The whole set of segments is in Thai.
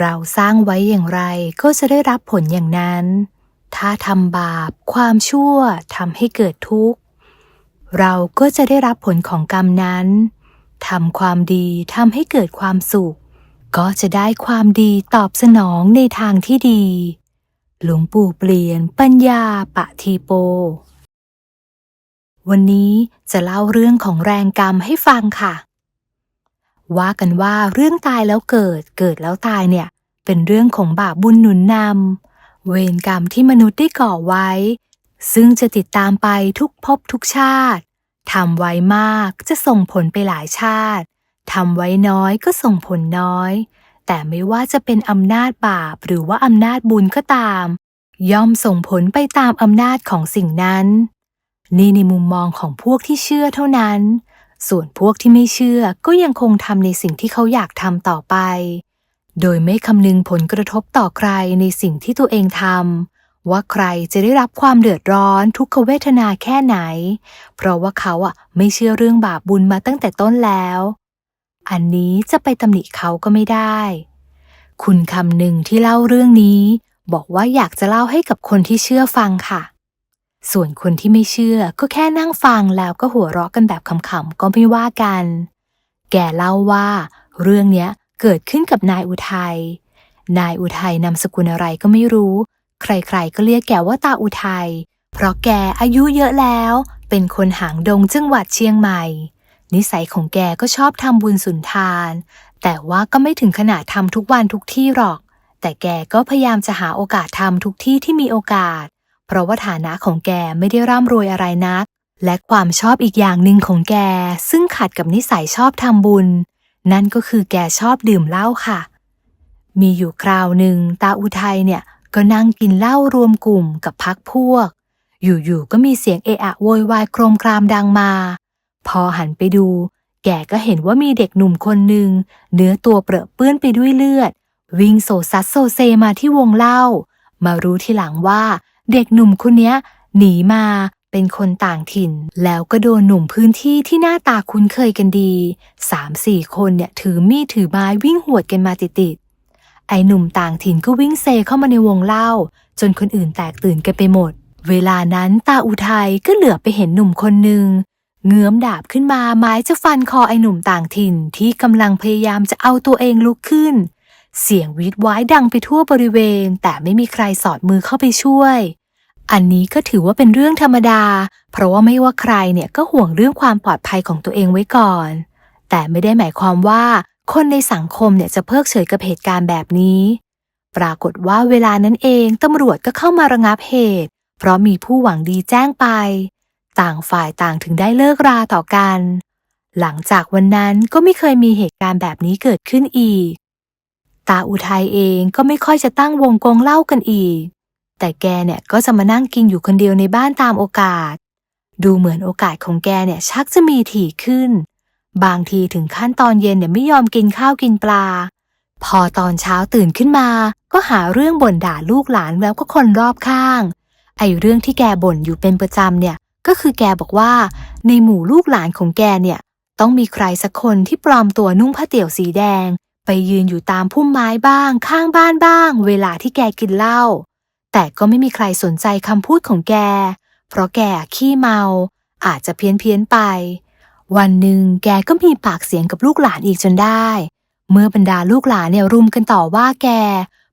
เราสร้างไว้อย่างไรก็จะได้รับผลอย่างนั้น ถ้าทำบาป ความชั่วทำให้เกิดทุกข์ เราก็จะได้รับผลของกรรมนั้นทำความดีทำให้เกิดความสุข ก็จะได้ความดีตอบสนองในทางที่ดี หลวงปู่เปลี่ยนปัญญาปะทีโป วันนี้จะเล่าเรื่องของแรงกรรมให้ฟังค่ะ ว่ากันว่าเรื่องตายแล้วเกิด เกิดแล้วตายเนี่ย เป็นเรื่องของบาปบุญหนุนนำเวรกรรมที่มนุษย์ได้ก่อไว้ ซึ่งจะติดตามไปทุกภพทุกชาติทำไว้มากจะส่งผลไปหลายชาติทำไว้น้อยก็ส่งผลน้อย แต่ไม่ว่าจะเป็นอำนาจบาปหรือว่าอำนาจบุญก็ตาม ย่อมส่งผลไปตามอำนาจของสิ่งนั้น นี่ในมุมมองของพวกที่เชื่อเท่านั้น ส่วนพวกที่ไม่เชื่อก็ยังคงทำในสิ่งที่เขาอยากทำต่อไป โดยไม่คำนึงผลกระทบต่อใครในสิ่งที่ตัวเองทำว่าใครจะได้รับความเดือดร้อนทุกขเวทนาแค่ไหน เพราะว่าเขาอะไม่เชื่อเรื่องบาปบุญมาตั้งแต่ต้นแล้ว อันนี้จะไปตำหนิเขาก็ไม่ได้ คุณคำหนึ่งที่เล่าเรื่องนี้ บอกว่าอยากจะเล่าให้กับคนที่เชื่อฟังค่ะ ส่วนคนที่ไม่เชื่อก็แค่นั่งฟังแล้วก็หัวเราะกันแบบขำๆก็ไม่ว่ากัน แกเล่าว่าเรื่องเนี้ยเกิดขึ้นกับนายอุทัย นายอุทัยนามสกุลอะไรก็ไม่รู้ ใครๆก็เรียกแกว่าตาอุทัย เพราะแกอายุเยอะแล้ว เป็นคนหางดงจังหวัดเชียงใหม่ นิสัยของแกก็ชอบทำบุญสุนทาน แต่ว่าก็ไม่ถึงขนาดทำทุกวันทุกที่หรอก แต่แกก็พยายามจะหาโอกาสทำทุกที่ที่มีโอกาส เพราะว่าฐานะของแกไม่ได้ร่ำรวยอะไรนัก และความชอบอีกอย่างหนึ่งของแก ซึ่งขัดกับนิสัยชอบทำบุญ นั่นก็คือแกชอบดื่มเหล้าค่ะ มีอยู่คราวหนึ่งตาอุทัยเนี่ยก็นั่งกินเหล้ารวมกลุ่มกับพักพวก อยู่ๆก็มีเสียงเอะอะโวยวายโครมครามดังมา พอหันไปดู แกก็เห็นว่ามีเด็กหนุ่มคนหนึ่งเนื้อตัวเปรอะเปื้อนไปด้วยเลือด วิ่งโซซัดโซเซมาที่วงเล่า มารู้ทีหลังว่า เด็กหนุ่มคนนี้หนีมาเป็นคนต่างถิ่น แล้วก็โดนหนุ่มพื้นที่ที่หน้าตาคุ้นเคยกันดีสามสี่คนเนี่ยถือมีดถือไม้วิ่งหวดกันมาติดๆไอ้หนุ่มต่างถิ่นก็วิ่งเซเข้ามาในวงเล่า จนคนอื่นแตกตื่นกันไปหมด เวลานั้นตาอุทัยก็เหลือไปเห็นหนุ่มคนหนึ่งเงื้อมดาบขึ้นมาไม้จะฟันคอไอ้หนุ่มต่างถิ่นที่กำลังพยายามจะเอาตัวเองลุกขึ้น เสียงวีดว้ายดังไปทั่วบริเวณ แต่ไม่มีใครสอดมือเข้าไปช่วย อันนี้ก็ถือว่าเป็นเรื่องธรรมดา เพราะว่าไม่ว่าใครเนี่ยก็ห่วงเรื่องความปลอดภัยของตัวเองไว้ก่อน แต่ไม่ได้หมายความว่า คนในสังคมเนี่ยจะเพิกเฉยกับเหตุการณ์แบบนี้ ปรากฏว่าเวลานั้นเองตำรวจก็เข้ามาระงับเหตุ เพราะมีผู้หวังดีแจ้งไป ต่างฝ่ายต่างถึงได้เลิกราต่อกัน หลังจากวันนั้นก็ไม่เคยมีเหตุการณ์แบบนี้เกิดขึ้นอีก ตาอุทัยเองก็ไม่ค่อยจะตั้งวงกงเล่ากันอีก แต่แกเนี่ยก็จะมานั่งกินอยู่คนเดียวในบ้านตามโอกาส ดูเหมือนโอกาสของแกเนี่ยชักจะมีถี่ขึ้น บางทีถึงขั้นตอนเย็นเนี่ยไม่ยอมกินข้าวกินปลา พอตอนเช้าตื่นขึ้นมา ก็หาเรื่องบ่นด่าลูกหลานแล้วก็คนรอบข้าง ไอ้เรื่องที่แกบ่นอยู่เป็นประจำเนี่ย ก็คือแกบอกว่า ในหมู่ลูกหลานของแกเนี่ย ต้องมีใครสักคนที่ปลอมตัวนุ่งผ้าเตี่ยวสีแดง ไปยืนอยู่ตามพุ่มไม้บ้าง ข้างบ้านบ้าง เวลาที่แกกินเหล้า แต่ก็ไม่มีใครสนใจคำพูดของแก เพราะแกขี้เมา อาจจะเพี้ยนเพียนไป วันหนึ่งแกก็มีปากเสียงกับลูกหลานอีกจนได้ เมื่อบรรดาลูกหลานเนี่ยรุมกันต่อว่าแก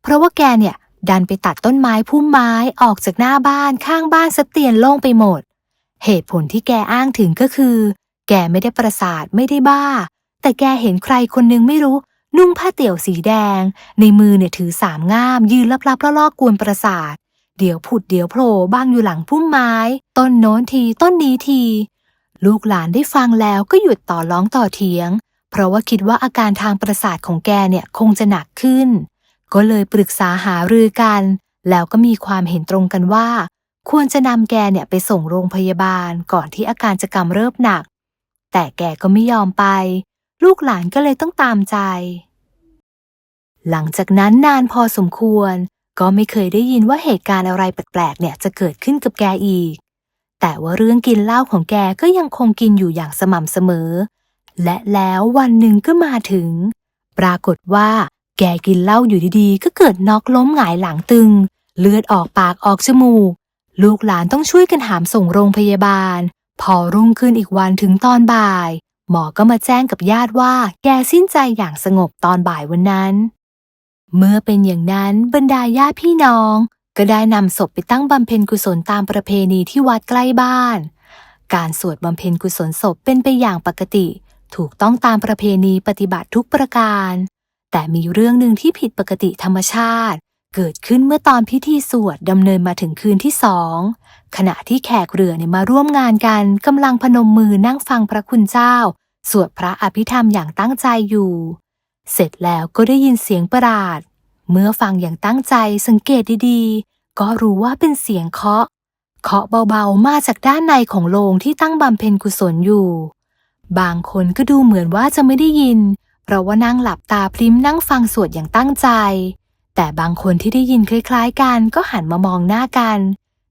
เพราะว่าแกเนี่ยดันไปตัดต้นไม้พุ่มไม้ออกจากหน้าบ้านข้างบ้านสะเตียนโล่งไปหมด เหตุผลที่แกอ้างถึงก็คือ แกไม่ได้ประสาทไม่ได้บ้า แต่แกเห็นใครคนนึงไม่รู้ นุ่งผ้าเตี่ยวสีแดง ในมือเนี่ยถือสามง่าม ยืนลับๆล่อๆกวนประสาท เดี๋ยวผุดเดี๋ยวโผล่บ้างอยู่หลังพุ่มไม้ ต้นโน้นทีต้นนี้ที ลูกหลานได้ฟังแล้วก็หยุดต่อร้องต่อเถียง เพราะว่าคิดว่าอาการทางประสาทของแกเนี่ยคงจะหนักขึ้น ก็เลยปรึกษาหารือกัน แล้วก็มีความเห็นตรงกันว่า ควรจะนำแกเนี่ยไปส่งโรงพยาบาลก่อนที่อาการจะกำเริบหนัก แต่แกก็ไม่ยอมไป ลูกหลานก็เลยต้องตามใจ หลังจากนั้นนานพอสมควร ก็ไม่เคยได้ยินว่าเหตุการณ์อะไรแปลกๆเนี่ยจะเกิดขึ้นกับแกอีก แต่ว่าเรื่องกินเหล้าของแกก็ยังคงกินอยู่อย่างสม่ำเสมอ และแล้ววันหนึ่งก็มาถึง ปรากฏว่า แกกกินเหล้าอยู่ดีๆ ก็เกิดน็อกล้มหงายหลังตึง เลือดออกปากออกจมูก ลูกหลานต้องช่วยกันหามส่งโรงพยาบาล พอรุ่งขึ้นอีกวันถึงตอนบ่าย หมอก็มาแจ้งกับญาติว่าแกสิ้นใจอย่างสงบตอนบ่ายวันนั้น เมื่อเป็นอย่างนั้นบรรดาญาติพี่น้อง ก็ได้นำศพไปตั้งบำเพ็ญกุศลตามประเพณีที่วัดใกล้บ้าน การสวดบำเพ็ญกุศลศพเป็นไปอย่างปกติ ถูกต้องตามประเพณีปฏิบัติทุกประการ แต่มีเรื่องหนึ่งที่ผิดปกติธรรมชาติ เกิดขึ้นเมื่อตอนพิธีสวดดำเนินมาถึงคืนที่สองขณะที่แขกเรือเนี่ยมาร่วมงานกันกำลังพนมมือนั่งฟังพระคุณเจ้า สวดพระอภิธรรมอย่างตั้งใจอยู่ เสร็จแล้วก็ได้ยินเสียงประหลาด เมื่อฟังอย่างตั้งใจสังเกตดีๆ ก็รู้ว่าเป็นเสียงเคาะ เคาะเบาๆมาจากด้านในของโรงที่ตั้งบำเพ็ญกุศลอยู่ บางคนก็ดูเหมือนว่าจะไม่ได้ยิน เพราะว่านั่งหลับตาพริ้มนั่งฟังสวดอย่างตั้งใจ แต่บางคนที่ได้ยินคล้าย ๆ กันก็หันมามองหน้ากัน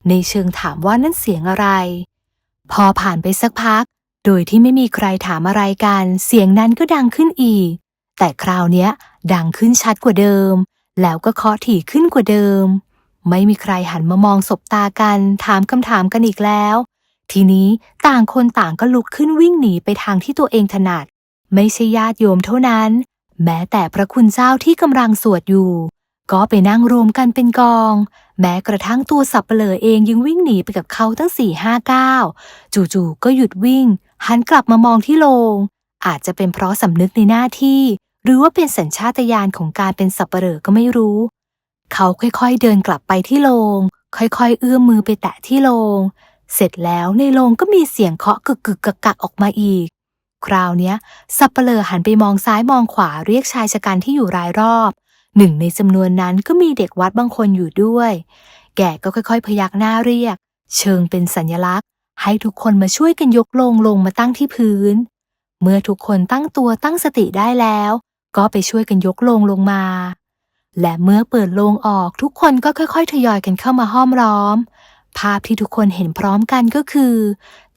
ในเชิงถามว่านั่นเสียงอะไร พอผ่านไปสักพัก โดยที่ไม่มีใครถามอะไรกัน เสียงนั้นก็ดังขึ้นอีก แต่คราวเนี้ย ดังขึ้นชัดกว่าเดิม แล้วก็เคาะถี่ขึ้นกว่าเดิม ไม่มีใครหันมามองสบตากัน ถามคำถามกันอีกแล้ว ทีนี้ต่างคนต่างก็ลุกขึ้นวิ่งหนีไปทางที่ตัวเองถนัด ไม่ใช่ญาติโยมเท่านั้น แม้แต่พระคุณเจ้าที่กำลังสวดอยู่ ก็ไปนั่งรวมกันเป็นกอง แม้กระทั่งตัวสับเปลอเองยังวิ่งหนีไปกับเขาทั้งสี่ห้าก้าวจู่ๆก็หยุดวิ่ง หันกลับมามองที่โลง อาจจะเป็นเพราะสำนึกในหน้าที่ หรือว่าเป็นสัญชาตญาณของการเป็นสับเปลอก็ไม่รู้ เขาค่อยๆเดินกลับไปที่โลง ค่อยๆ เอื้อมมือไปแตะที่โลง เสร็จแล้วในโลงก็มีเสียงเคาะกึกกึกกักกักออกมาอีก คราวเนี้ยสับเปลอหันไปมองซ้ายมองขวาเรียกชายชะกันที่อยู่รายรอบหนึ่งในจำนวนนั้นก็มีเด็กวัดบางคนอยู่ด้วย แกก็ค่อยๆ พยักหน้าเรียก เชิงเป็นสัญลักษณ์ ให้ทุกคนมาช่วยกันยกโลงลงมาตั้งที่พื้น เมื่อทุกคนตั้งตัวตั้งสติได้แล้ว ก็ไปช่วยกันยกโลงลงมา และเมื่อเปิดโลงออกทุกคนก็ค่อย ๆ ทยอยกันเข้ามาห้อมล้อม ภาพที่ทุกคนเห็นพร้อมกันก็คือ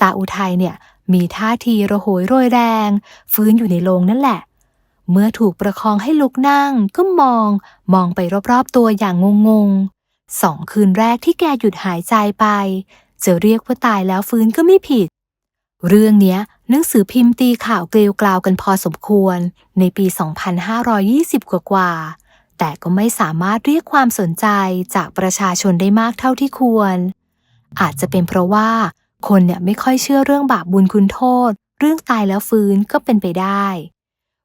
ตาอุทัยเนี่ยมีท่าทีระโหยโรยแรง ฟื้นอยู่ในโลงนั่นแหละ เมื่อถูกประคองให้ลุกนั่งก็มอง มองไปรอบๆตัวอย่างงงๆสองคืนแรกที่แกหยุดหายใจไป จะเรียกว่าตายแล้วฟื้นก็ไม่ผิด เรื่องเนี้ยหนังสือพิมพ์ตีข่าวเกลียวกล่าวกันพอสมควร ในปี 2520 กว่ากว่า แต่ก็ไม่สามารถเรียกความสนใจจากประชาชนได้มากเท่าที่ควร อาจจะเป็นเพราะว่าคนเนี่ยไม่ค่อยเชื่อเรื่องบาปบุญคุณโทษ เรื่องตายแล้วฟื้นก็เป็นไปได้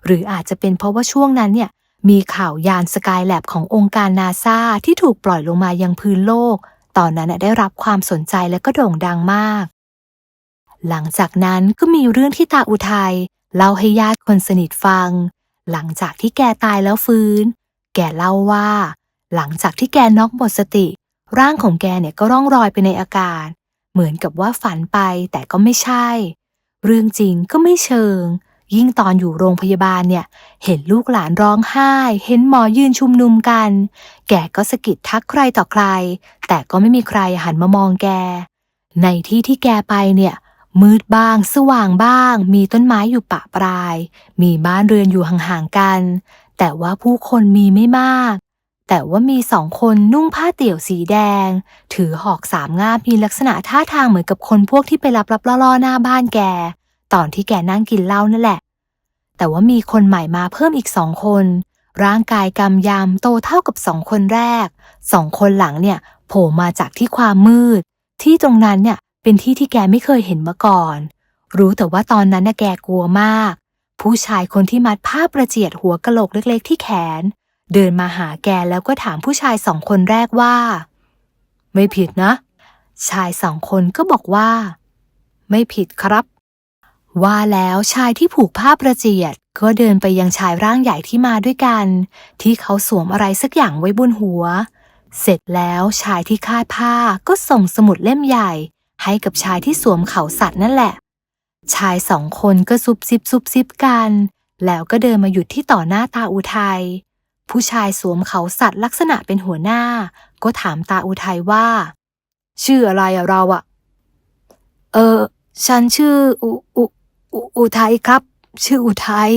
หรืออาจจะเป็นเพราะว่าช่วงนั้นเนี่ยมีข่าวยานสกายแลบขององค์การนาซาที่ถูกปล่อยลงมายังพื้นโลก ตอนนั้นได้รับความสนใจและก็โด่งดังมาก หลังจากนั้นก็มีเรื่องที่ตาอุทัยเล่าให้ญาติคนสนิทฟัง หลังจากที่แกตายแล้วฟื้น แกเล่าว่า หลังจากที่แกน็อกหมดสติ ร่างของแกเนี่ยก็ร่องรอยไปในอากาศ เหมือนกับว่าฝันไปแต่ก็ไม่ใช่ เรื่องจริงก็ไม่เชิง ยิ่งตอนอยู่โรงพยาบาลเนี่ย เห็นลูกหลานร้องไห้ เห็นหมอยืนชุมนุมกัน แกก็สะกิดทักใครต่อใคร แต่ก็ไม่มีใครหันมามองแก ในที่ที่แกไปเนี่ย มืดบ้าง สว่างบ้าง มีต้นไม้อยู่ปะปลาย มีบ้านเรือนอยู่ห่างๆกัน แต่ว่าผู้คนมีไม่มาก แต่ว่ามีสองคนนุ่งผ้าเตี่ยวสีแดง ถือหอกสามง่ามมีลักษณะท่าทางเหมือนกับคนพวกที่ไปรับรับล่อๆหน้าบ้านแก ตอนที่แกนั่งกินเหล้านั่นแหละ แต่ว่ามีคนใหม่มาเพิ่มอีกสองคน ร่างกายกำยำโตเท่ากับสองคนแรก สองคนหลังเนี่ยโผล่มาจากที่ความมืด ที่ตรงนั้นเนี่ยเป็นที่ที่แกไม่เคยเห็นมาก่อน รู้แต่ว่าตอนนั้นน่ะแกกลัวมาก ผู้ชายคนที่มัดผ้าประเจียดหัวกะโหลกเล็ก ๆ ที่แขน เดินมาหาแกแล้วก็ถามผู้ชายสองคนแรกว่า ไม่ผิดนะ ชายสองคนก็บอกว่า ไม่ผิดครับ ว่าแล้วชายที่ผูกผ้าประเจียดก็เดินไปยังชายร่างใหญ่ที่มาด้วยกัน ที่เขาสวมอะไรสักอย่างไว้บนหัว เสร็จแล้วชายที่คาดผ้าก็ส่งสมุดเล่มใหญ่ ให้กับชายที่สวมเขาสัตว์นั่นแหละ ชายสองคนก็ซุบซิบซุบซิบกัน แล้วก็เดินมาหยุดที่ต่อหน้าตาอุทัยผู้ชายสวมเขาสัตว์ลักษณะเป็นหัวหน้า ก็ถามตาอุทัยว่า ชื่ออะไรอะเราอะเออ ฉันชื่ออุอุ อุทัยครับ ชื่ออุทัย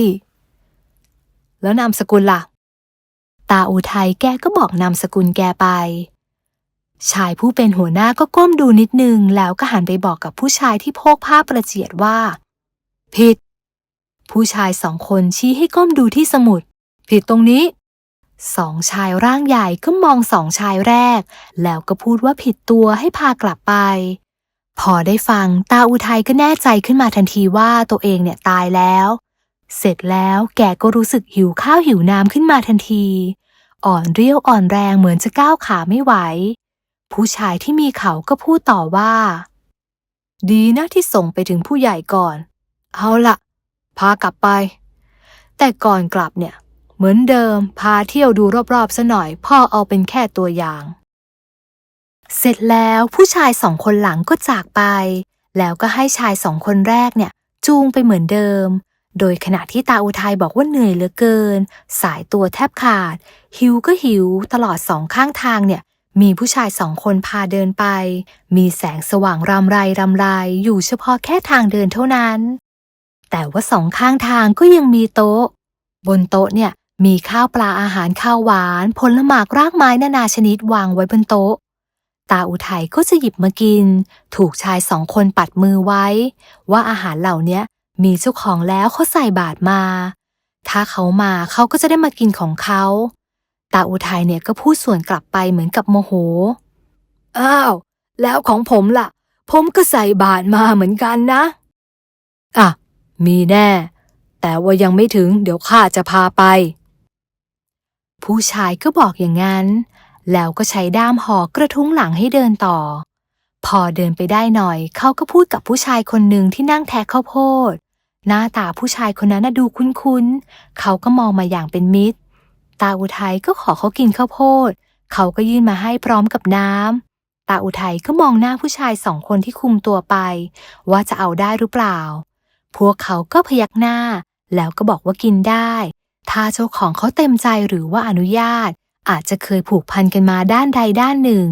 แล้วนามสกุลล่ะ ตาอุทัยแกก็บอกนามสกุลแกไป ชายผู้เป็นหัวหน้าก็ก้มดูนิดนึง แล้วก็หันไปบอกกับผู้ชายที่โพกผ้าประเจียดว่า ผิด ผู้ชายสองคนชี้ให้ก้มดูที่สมุด ผิดตรงนี้สองชายร่างใหญ่ก็มองสองชายแรก แล้วก็พูดว่าผิดตัวให้พากลับไป พอได้ฟังตาอุทัยก็แน่ใจขึ้นมาทันทีว่าตัวเองเนี่ยตายแล้ว เสร็จแล้วแกก็รู้สึกหิวข้าวหิวน้ำขึ้นมาทันที อ่อนเรียวอ่อนแรงเหมือนจะก้าวขาไม่ไหว ผู้ชายที่มีเขาก็พูดต่อว่า ดีนะที่ส่งไปถึงผู้ใหญ่ก่อน เอาละพากลับไป แต่ก่อนกลับเนี่ย เหมือนเดิมพาเที่ยวดูรอบๆซะหน่อยพ่อเอาเป็นแค่ตัวอย่าง เสร็จแล้วผู้ชายสองคนหลังก็จากไป แล้วก็ให้ชายสองคนแรกเนี่ย จูงไปเหมือนเดิม โดยขณะที่ตาอุทัยบอกว่าเหนื่อยเหลือเกิน สายตัวแทบขาด หิวก็หิวตลอดสองข้างทางเนี่ย มีผู้ชายสองคนพาเดินไป มีแสงสว่างรำไรรำไรอยู่เฉพาะแค่ทางเดินเท่านั้น แต่ว่าสองข้างทางก็ยังมีโต๊ะ บนโต๊ะเนี่ยมีข้าวปลาอาหารข้าวหวาน ผลหมากรากไม้นานาชนิดวางไว้บนโต๊ะ ตาอุทัยก็จะหยิบมากิน ถูกชายสองคนปัดมือไว้ ว่าอาหารเหล่านี้มีเจ้าของแล้วเขาใส่บาตรมา ถ้าเขามาเขาก็จะได้มากินของเขาตาอุทัยเนี่ยก็พูดส่วนกลับไปเหมือนกับโมโห อ้าว แล้วของผมล่ะ ผมก็ใส่บาตรมาเหมือนกันนะ อะ มีแน่ แต่ว่ายังไม่ถึงเดี๋ยวข้าจะพาไป ผู้ชายก็บอกอย่างนั้น แล้วก็ใช้ด้ามห่อกระทุ้งหลังให้เดินต่อ พอเดินไปได้หน่อย เขาก็พูดกับผู้ชายคนหนึ่งที่นั่งแทะข้าวโพด หน้าตาผู้ชายคนนั้นน่ะดูคุ้นๆ เขาก็มองมาอย่างเป็นมิตร ตาอุทัยก็ขอเขากินข้าวโพด เขาก็ยื่นมาให้พร้อมกับน้ำ ตาอุทัยก็มองหน้าผู้ชายสองคนที่คุมตัวไป ว่าจะเอาได้หรือเปล่า พวกเขาก็พยักหน้า แล้วก็บอกว่ากินได้ ถ้าเจ้าของเขาเต็มใจหรือว่าอนุญาต อาจจะเคยผูกพันกันมาด้านใดด้านหนึ่ง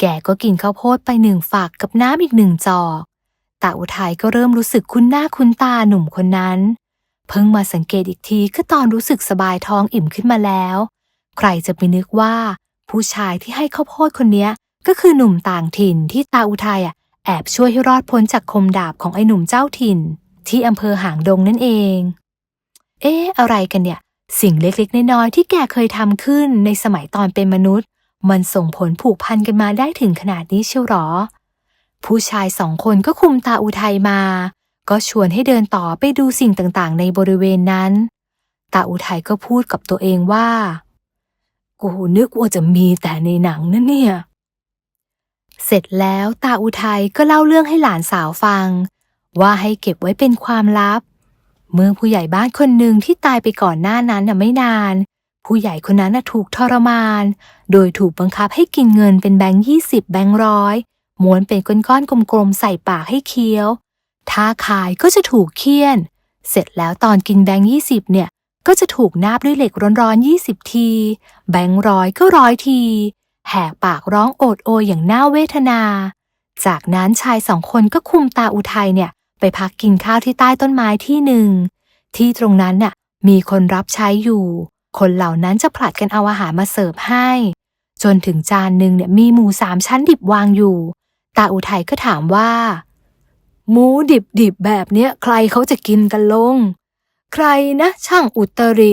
แกก็กินข้าวโพดไปหนึ่งฝักกับน้ำอีกหนึ่งจอกตาอุทัยก็เริ่มรู้สึกคุ้นหน้าคุ้นตาหนุ่มคนนั้น เพิ่งมาสังเกตอีกทีก็ตอนรู้สึกสบายท้องอิ่มขึ้นมาแล้ว ใครจะไปนึกว่า ผู้ชายที่ให้ข้าวโพดคนเนี้ยก็คือหนุ่มต่างถิ่นที่ตาอุทัยอะแอบช่วยให้รอดพ้นจากคมดาบของไอ้หนุ่มเจ้าถิ่น ที่อำเภอหางดงนั่นเอง เอ๊ะอะไรกันเนี่ย สิ่งเล็กๆ น้อยๆ ที่แกเคยทำขึ้นในสมัยตอนเป็นมนุษย์ มันส่งผลผูกพันกันมาได้ถึงขนาดนี้เชียวหรอ ผู้ชายสองคนก็คุมตาอุทัยมา ก็ชวนให้เดินต่อไปดูสิ่งต่างๆ ในบริเวณนั้น ตาอุทัยก็พูดกับตัวเองว่า กูนึกว่าจะมีแต่ในหนังนะเนี่ย เสร็จแล้วตาอุทัยก็เล่าเรื่องให้หลานสาวฟัง ว่าให้เก็บไว้เป็นความลับ เมื่อผู้ใหญ่บ้านคนหนึ่งที่ตายไปก่อนหน้านั้นน่ะไม่นาน ผู้ใหญ่คนนั้นน่ะถูกทรมาน โดยถูกบังคับให้กินเงินเป็นแบงค์ยี่สิบแบงค์ร้อยม้วนเป็นก้อนๆกลมๆใส่ปากให้เคี้ยว ถ้าขายก็จะถูกเคี่ยน เสร็จแล้วตอนกินแบงค์ยี่สิบเนี่ย ก็จะถูกนาบด้วยเหล็กร้อนๆยี่สิบที แบงค์ร้อยก็ร้อยที แหกปากร้องโอดโอยอย่างน่าเวทนา จากนั้นชายสองคนก็คุมตาอุทัยเนี่ย ไปพักกินข้าวที่ใต้ต้นไม้ที่หนึ่ง ที่ตรงนั้นน่ะ มีคนรับใช้อยู่ คนเหล่านั้นจะผลัดกันเอาอาหารมาเสิร์ฟให้ จนถึงจานหนึ่งเนี่ยมีหมูสามชั้นดิบวางอยู่ ตาอุทัยก็ถามว่า หมูดิบดิบแบบเนี้ยใครเขาจะกินกันลง ใครนะช่างอุตริ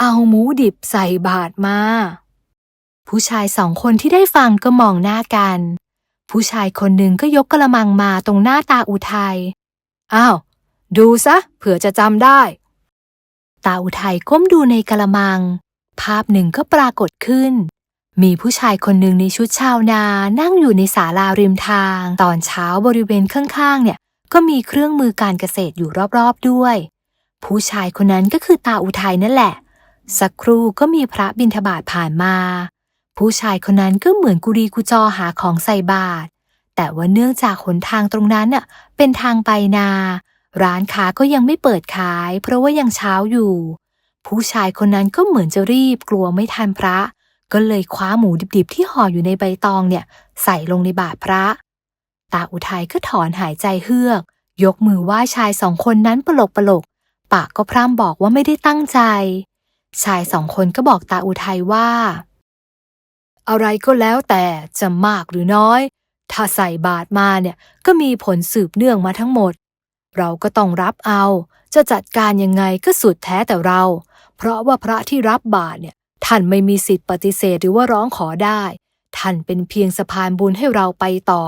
เอาหมูดิบใส่บาตรมา ผู้ชายสองคนที่ได้ฟังก็มองหน้ากันผู้ชายคนหนึ่งก็ยกกระมังมาตรงหน้าตาอุทัย อ้าว ดูซะ เผื่อจะจำได้ ตาอุทัยก้มดูในกระมัง ภาพหนึ่งก็ปรากฏขึ้น มีผู้ชายคนหนึ่งในชุดชาวนานั่งอยู่ในศาลาริมทาง ตอนเช้าบริเวณข้างๆ เนี่ย ก็มีเครื่องมือการเกษตรอยู่รอบๆด้วย ผู้ชายคนนั้นก็คือตาอุทัยนั่นแหละ สักครู่ก็มีพระบิณฑบาตผ่านมา ผู้ชายคนนั้นก็เหมือนกุรีกุจอหาของใส่บาตร แต่ว่าเนื่องจากหนทางตรงนั้นน่ะเป็นทางไปนา ร้านค้าก็ยังไม่เปิดขาย เพราะว่ายังเช้าอยู่ ผู้ชายคนนั้นก็เหมือนจะรีบกลัวไม่ทันพระ ก็เลยคว้าหมูดิบๆ ที่ห่ออยู่ในใบตองเนี่ย ใส่ลงในบาตรพระ ตาอุทัยก็ถอนหายใจเฮือก ยกมือไหว้ชายสองคนนั้นปลกปลกปากก็พร่ำบอกว่าไม่ได้ตั้งใจ ชายสองคนก็บอกตาอุทัยว่า อะไรก็แล้วแต่จะมากหรือน้อย ถ้าใส่บาตรมาเนี่ยก็มีผลสืบเนื่องมาทั้งหมด เราก็ต้องรับเอา จะจัดการยังไงก็สุดแท้แต่เรา เพราะว่าพระที่รับบาตรเนี่ยท่านไม่มีสิทธิ์ปฏิเสธหรือว่าร้องขอได้ ท่านเป็นเพียงสะพานบุญให้เราไปต่อ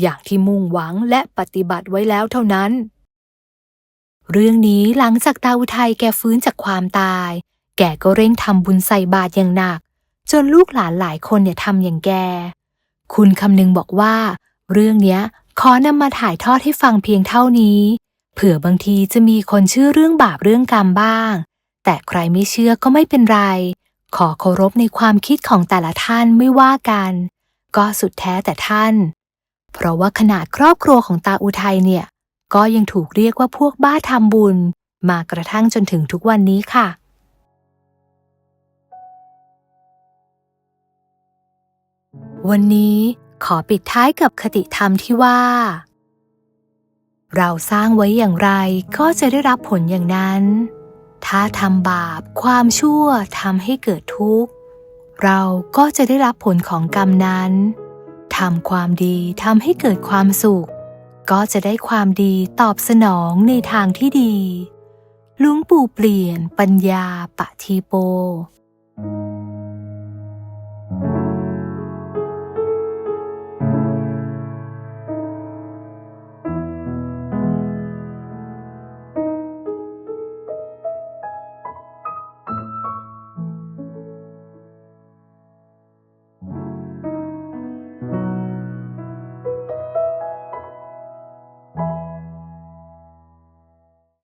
อย่างที่มุ่งหวังและปฏิบัติไว้แล้วเท่านั้น เรื่องนี้หลังจากตาอุทัยแกฟื้นจากความตาย แกก็เร่งทำบุญใส่บาตรอย่างหนัก จนลูกหลานหลายคนเนี่ยทำอย่างแก คุณคำนึงบอกว่า เรื่องเนี้ยขอนำมาถ่ายทอดให้ฟังเพียงเท่านี้ เผื่อบางทีจะมีคนเชื่อเรื่องบาปเรื่องกรรมบ้าง แต่ใครไม่เชื่อก็ไม่เป็นไร ขอเคารพในความคิดของแต่ละท่านไม่ว่ากัน ก็สุดแท้แต่ท่าน เพราะว่าขนาดครอบครัวของตาอุทัยเนี่ย ก็ยังถูกเรียกว่าพวกบ้าทำบุญ มากระทั่งจนถึงทุกวันนี้ค่ะ วันนี้ขอปิดท้ายกับคติธรรมที่ว่า เราสร้างไว้อย่างไรก็จะได้รับผลอย่างนั้น ถ้าทำบาปความชั่วทำให้เกิดทุกข์ เราก็จะได้รับผลของกรรมนั้นทำความดีทำให้เกิดความสุข ก็จะได้ความดีตอบสนองในทางที่ดีลุงปู่เปลี่ยนปัญญาปะทีโป